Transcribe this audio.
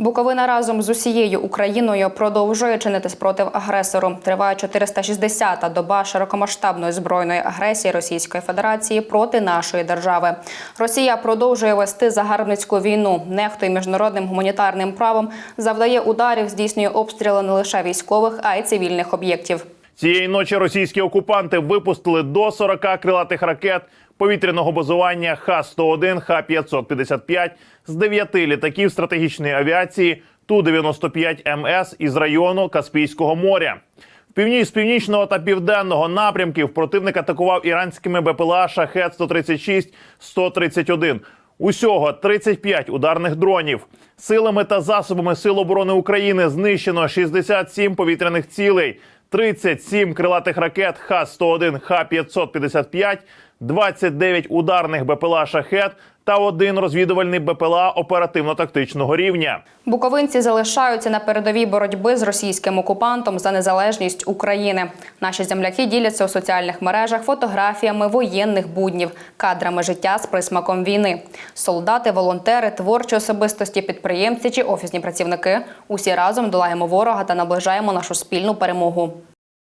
Буковина разом з усією Україною продовжує чинити спротив агресору. Триває 460-та доба широкомасштабної збройної агресії Російської Федерації проти нашої держави. Росія продовжує вести загарбницьку війну, нехтує міжнародним гуманітарним правом, завдає ударів, здійснює обстріли не лише військових, а й цивільних об'єктів. Цієї ночі російські окупанти випустили до 40 крилатих ракет повітряного базування Х-101, Х-555 з 9 літаків стратегічної авіації Ту-95МС із району Каспійського моря. В північ з північного та південного напрямків противник атакував іранськими БПЛА Шахет 136 131 Усього 35 ударних дронів. Силами та засобами Сил оборони України знищено 67 повітряних цілей, 37 крилатих ракет Х-101, Х-555, 29 ударних БПЛА «Шахет» та один розвідувальний БПЛА оперативно-тактичного рівня. Буковинці залишаються на передовій боротьби з російським окупантом за незалежність України. Наші земляки діляться у соціальних мережах фотографіями воєнних буднів, кадрами життя з присмаком війни. Солдати, волонтери, творчі особистості, підприємці чи офісні працівники усі разом долаємо ворога та наближаємо нашу спільну перемогу.